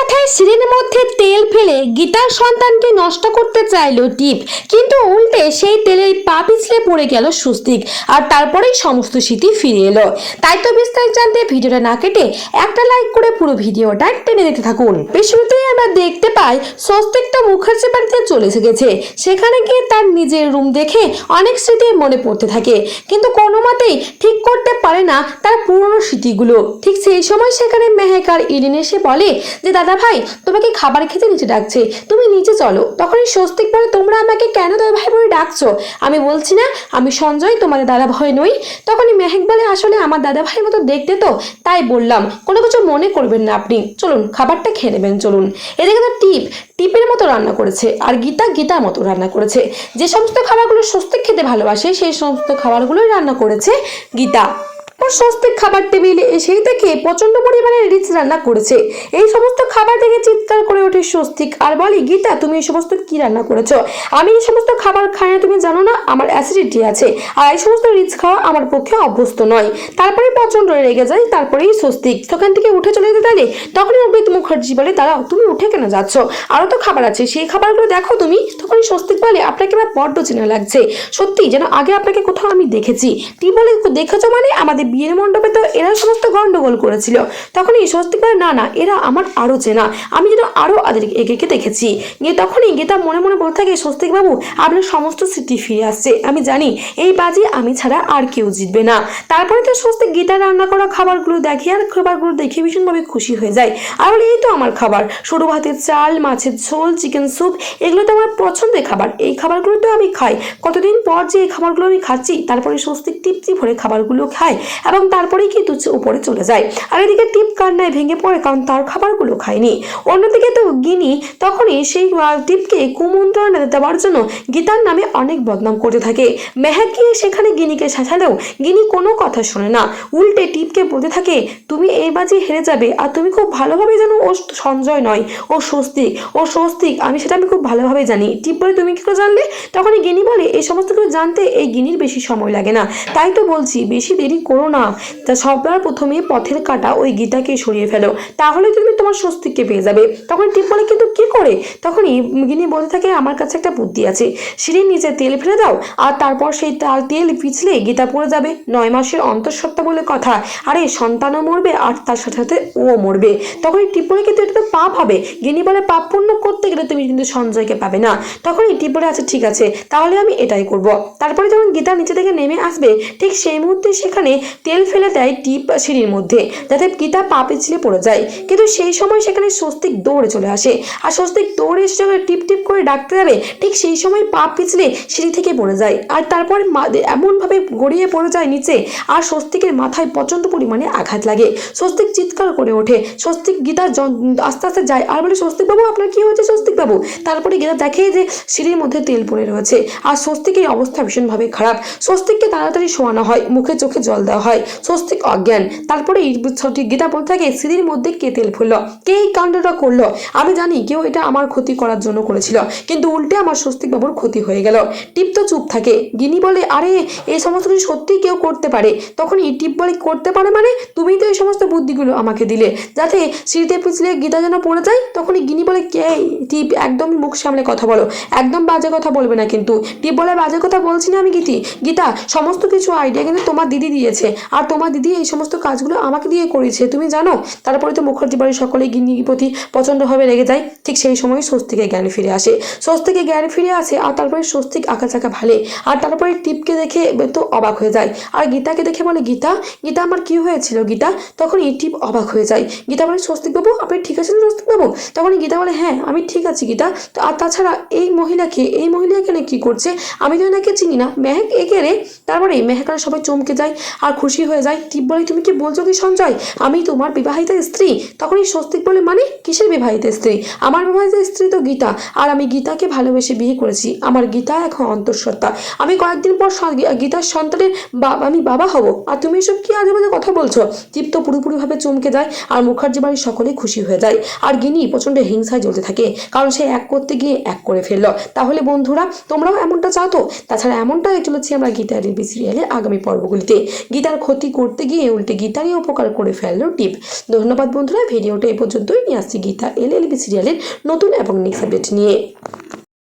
মাথায় সিঁড়ির মধ্যে তেল ফেলে গীতার সন্তানকে নষ্ট করতে চাইলো টিপ। কিন্তু উল্টে সেই তেলের পা পিছলে পড়ে গেল সুস্তিক আর তারপরেই সমস্ত স্মৃতি ফিরে এলো। তাই তো বিস্তারিত জানতে ভিডিওটা না কেটে একটা লাইক করে পুরো ভিডিওটা টেনে দেখতে থাকুন। বেশিতেই আমরা দেখতে পাই, স্বস্তিকটা মুখার্জি বাড়িতে চলে গেছে সেখানে গিয়ে তার নিজের রুম দেখে অনেক স্মৃতি মনে পড়তে থাকে। কিন্তু কোনো মতেই ঠিক করতে পারে না তার পুরনো স্মৃতিগুলো। ঠিক সেই সময় সেখানে মেহেকার ইরিন এসে বলে যে, দাদা ভাই, তোমাকে খাবার খেতে নিচে ডাকছে। তুমি নিচে চলো। তখনই স্বস্তিক বলে, তোমরা আমাকে কেন দাদা ভাই বলে ডাকছো? আমি বলছি না, আমি সঞ্জয় তোমাদের দাদা ভাই নই। তখনই মেহেক বলে, আসলে আমার দাদা ভাইয়ের মতো দেখতে তো? তাই বললাম, কোনো কিছু মনে করবেন না আপনি। চলুন, খাবারটা খেয়ে নেবেন, চলুন। এদিকে তো টিপ, টিপের মতো রান্না করেছে, আর গীতা গীতার মতো রান্না করেছে। যে সমস্ত খাবারগুলো স্বস্তিক খেতে ভালোবাসে, সেই সমস্ত খাবারগুলোই রান্না করেছে গীতা। ওর স্বস্তিক খাবার টেবিলে এসেই দেখে প্রচণ্ড পরিমাণে রিচ রান্না করেছে। এই সমস্ত খাবার দেখে চিৎকার করে ওঠে স্বস্তিক। আর বলে, গীতা, তুমি এই সমস্ত কি রান্না করেছ? আমি এই সমস্ত খাবার খাই না, তুমি জানো না? আমার অ্যাসিডিটি আছে। আর এই সমস্ত রিচ খাওয়া আমার পক্ষে অভ্যস্ত নয়। তারপরে প্রচণ্ড রেগে যায়, তারপরেই স্বস্তিক। সেখান থেকে উঠে চলে যেতে তাহলে তখনই অমৃত মুখার্জি বলে দাঁড়াও তুমি উঠে কেন যাচ্ছ? আরও তো খাবার আছে, সেই খাবারগুলো দেখো তুমি। তখনই স্বস্তিক বলে, আপনাকে আমার বড্ড চেনা লাগছে। সত্যি যেন আগে আপনাকে কোথাও আমি দেখেছি। টি বলে দেখেছ মানে আমাদের বিয়ের মণ্ডপে তো এরা সমস্ত গন্ডগোল করেছিল। তখনই স্বস্তিক বলে, না না, এরা আমার আরও চেনা। আমি যেন আরও আদের এগেকে দেখেছি। গিয়ে তখনই গীতা মনে মনে বলতে থাকে, স্বস্তিক বাবু, আপনার সমস্ত স্মৃতি ফিরে আসছে। আমি জানি, এই বাজি আমি ছাড়া আর কেউ জিতবে না। তারপরে তো স্বস্তিক গীতা রান্না করা খাবারগুলো দেখে আর খাবারগুলো দেখে ভীষণভাবে খুশি হয়ে যায়। আর বলে এই তো আমার খাবার। সরু ভাতের চাল, মাছের ঝোল, চিকেন স্যুপ, এগুলো তো আমার পছন্দের খাবার। এই খাবারগুলো তো আমি খাই। কতদিন পর যে এই খাবারগুলো আমি খাচ্ছি, তারপরে স্বস্তিক তৃপ্তি ভরে খাবারগুলো খায় এবং তারপরেই কিন্তু উপরে চলে যায়। আর এদিকে টিপ কান্নায় ভেঙে পড়ে কারণ তার খাবারগুলো খায়নি অন্যদিকে তো গিনি তখনই সেই টিপকে কুমন্ত্রণা দেওয়ার জন্য গীতার নামে অনেক বদনাম করতে থাকে। মেহাক গিয়ে সেখানে গিনিকে শাসালেও? গিনি কোনো কথা শোনে না। উল্টে টিপকে বলতে থাকে, তুমি এই বাজি হেরে যাবে আর তুমি খুব ভালোভাবে জানো ও সঞ্জয় নয়, ও স্বস্তিক। ও স্বস্তিক, আমি সেটা আমি খুব ভালোভাবে জানি। টিপ বলে, তুমি কি করে জানলে? তখনই গিনি বলে, এই সমস্ত কিছু জানতে এই গিনির বেশি সময় লাগে না। তাই তো বলছি, বেশি দেরি করো না। তা সবার প্রথমে পথের কাটা ওই গীতাকে সরিয়ে ফেলো। তাহলে তুমি তোমার স্বস্তিককে পেয়ে যাবে। তখন টিপ বলে, কিন্তু কি করে? তখনই গিনি বলতে থাকে, আমার কাছে একটা বুদ্ধি আছে। সিঁড়ির নিচে তেল ফেলে দাও আর তারপর সেই তাল তেল পিছলে গীতা পড়ে যাবে। নয় মাসের অন্তঃসত্ত্বা বলে কথা। আরে, সন্তানও মরবে আর তার সাথে সাথে ও মরবে। তখন টিপ বলে কিন্তু এটা তো পাপ হবে। গিনি বলে, পাপ পূর্ণ করতে গেলে তুমি কিন্তু সঞ্জয়কে পাবে না। তখনই টিপ বলে আচ্ছা ঠিক আছে, তাহলে আমি এটাই করব। তারপরে যখন গীতা নিচে থেকে নেমে আসবে, ঠিক সেই মুহূর্তে সেখানে তেল ফেলে দেয় টিপ সিঁড়ির মধ্যে, যাতে গীতা পা পিছলে পড়ে যায়। কিন্তু সেই সময় সেখানে স্বস্তিক দৌড়ে চলে আসে। আর স্বস্তিক দৌড়ে এসে যখন টিপ টিপ করে ডাকতে যাবে, ঠিক সেই সময় পা পিছলে সিঁড়ি থেকে পড়ে যায়। আর তারপরে এমনভাবে গড়িয়ে পড়ে যায় নিচে, আর স্বস্তিকের মাথায় প্রচণ্ড পরিমাণে আঘাত লাগে। স্বস্তিক চিৎকার করে ওঠে। স্বস্তিক গীতা আস্তে আস্তে যায়। আর বলে স্বস্তিক বাবু আপনার কি হয়েছে স্বস্তিক বাবু তারপরে গীতা দেখে যে সিঁড়ির মধ্যে তেল পড়ে রয়েছে। আর স্বস্তিকের অবস্থা ভীষণভাবে খারাপ। স্বস্তিককে তাড়াতাড়ি শোয়ানো হয়। মুখে চোখে জল দেওয়া হয়। স্বস্তিক অজ্ঞান। তারপরে এই গীতা বলতে থাকে, সিঁড়ির মধ্যে কে তেল ফুললো? কে এই কাণ্ডটা করল? আমি জানি কেউ এটা আমার ক্ষতি করার জন্য করেছিল। কিন্তু উল্টে আমার স্বস্তিক বাবুর ক্ষতি হয়ে গেল। টিপ তো চুপ থাকে। গিনি বলে, আরে এই সমস্ত কিছু সত্যিই কেউ করতে পারে। তখন এই টিপ বলে, করতে পারে মানে? তুমি তো এই সমস্ত বুদ্ধিগুলো আমাকে দিলে। যাতে সিঁড়িতে পিছলে গীতা যেন পড়ে যায়? তখনই গিনি বলে, কে? টিপ একদম মুখ সামলে কথা বলো। একদম বাজে কথা বলবে না কিন্তু। টিপ বলে, বাজে কথা বলছি না আমি, গীতি। গীতা, সমস্ত কিছু আইডিয়া কিন্তু তোমার দিদি দিয়েছে। আর তোমার দিদি এই সমস্ত কাজগুলো আমাকে দিয়ে করেছে। তুমি জানো? তারপরে তো মুখার্জি বাড়ির সকলেই গিন্নির প্রতি প্রচণ্ডভাবে রেগে যায়। ঠিক সেই সময় স্বস্তিকে জ্ঞান ফিরে আসে। স্বস্তিকে জ্ঞান ফিরে আসে আর তারপরে স্বস্তিক আঁকা চাকা ভালে আর তারপরে টিপকে দেখে তো অবাক হয়ে যায়। আর গীতাকে দেখে বলে, গীতা গীতা, আমার কি হয়েছিল গীতা? তখন এই টিপ অবাক হয়ে যায়। গীতা বলে স্বস্তিক বাবু আপনি ঠিক আছেন স্বস্তিক বাবু তখন গীতা বলে হ্যাঁ আমি ঠিক আছি গীতা। তো আর তাছাড়া এই মহিলাকে, এই মহিলা এখানে কী করছে? আমি তো এনাকে চিনি না। মেহেক একে রে তারপরে মেহেকার সবাই চমকে যায় আর খুশি হয়ে যায়। টিপ বলে, তুমি কি বলছো কি সঞ্জয়? আমি তোমার বিবাহিতা স্ত্রী? তখনই স্বস্তিক বলে মানে কিসের বিবাহিত স্ত্রী? আমার বিবাহিত স্ত্রী তো গীতা। আর আমি গীতাকে ভালোবেসে বিয়ে করেছি। আমার গীতা এখন অন্তঃসত্ত্বা আমি কয়েকদিন পর গীতার সন্তানের বাবা আমি বাবা হব। আর তুমি এসব কি আজে বাজে কথা বলছো? টিপ তো পুরোপুরিভাবে চমকে যায় আর মুখার্জি বাড়ির সকলেই খুশি হয়ে যায়। আর গিনি প্রচণ্ড হিংসায় জ্বলতে থাকে, কারণ সে এক করতে গিয়ে এক করে ফেলল। তাহলে বন্ধুরা, তোমরাও এমনটা চাও তো? তাছাড়া এমনটা চলেছি আমরা গীতা রিবি সিরিয়ালে আগামী পর্বগুলিতে। গীতা গীতার ক্ষতি করতে গিয়ে উল্টে গীতারই উপকার করে ফেলল টিপ। ধন্যবাদ বন্ধুরা, ভিডিওটা এই পর্যন্তই। নিয়ে আসছি গীতা এল এল বি সিরিয়ালের নতুন এবং নেক্সট আপডেট নিয়ে।